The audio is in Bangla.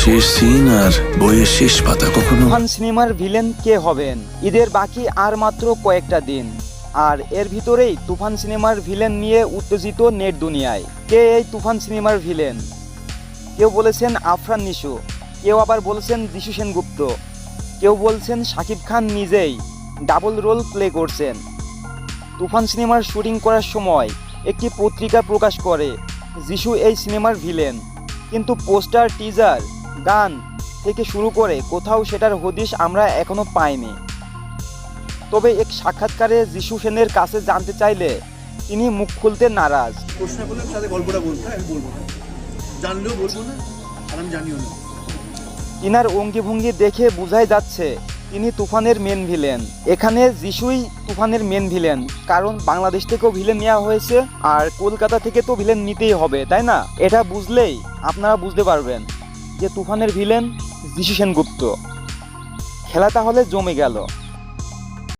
শেষ সিন আর বইয়ের শেষ পাতা কখনো? তুফান সিনেমার ভিলেন কে হবেন? ঈদের বাকি আর মাত্র কয়েকটা দিন। আর এর ভিতরেই তুফান সিনেমার ভিলেন নিয়ে উত্তেজিত নেট দুনিয়ায়। কে এই তুফান সিনেমার ভিলেন? কেউ বলেছেন আফরান নিশু, কেউ আবার বলেছেন যিশু সেনগুপ্ত, কেউ বলছেন শাকিব খান নিজেই ডাবল রোল প্লে করছেন। তুফান সিনেমার শুটিং করার সময় একটি পত্রিকা প্রকাশ করে, যিশু এই সিনেমার ভিলেন। কিন্তু পোস্টার, টিজার গান থেকে শুরু করে কোথাও সেটার হদিশ আমরা এখনও পাইনি। তবে এক সাক্ষাৎকারে যিশু সেনের কাছে জানতে চাইলে তিনি মুখ খুলতে নারাজ। প্রশ্ন করলে তাদের গল্পটা বলতে আমি বলব। না জানলেও বলব না আর আমি জানিও না। তিনার অঙ্গিভঙ্গি দেখে বোঝাই যাচ্ছে তিনি তুফানের মেন ভিলেন। এখানে যিশুই তুফানের মেন ভিলেন কারণ বাংলাদেশ থেকেও ভিলেন নেওয়া হয়েছে আর কলকাতা থেকে তো ভিলেন নিতেই হবে তাই না? এটা বুঝলেই আপনারা বুঝতে পারবেন। যে তুফানের ভিলেন যিশু সেনগুপ্ত। খেলা তাহলে জমে গেল।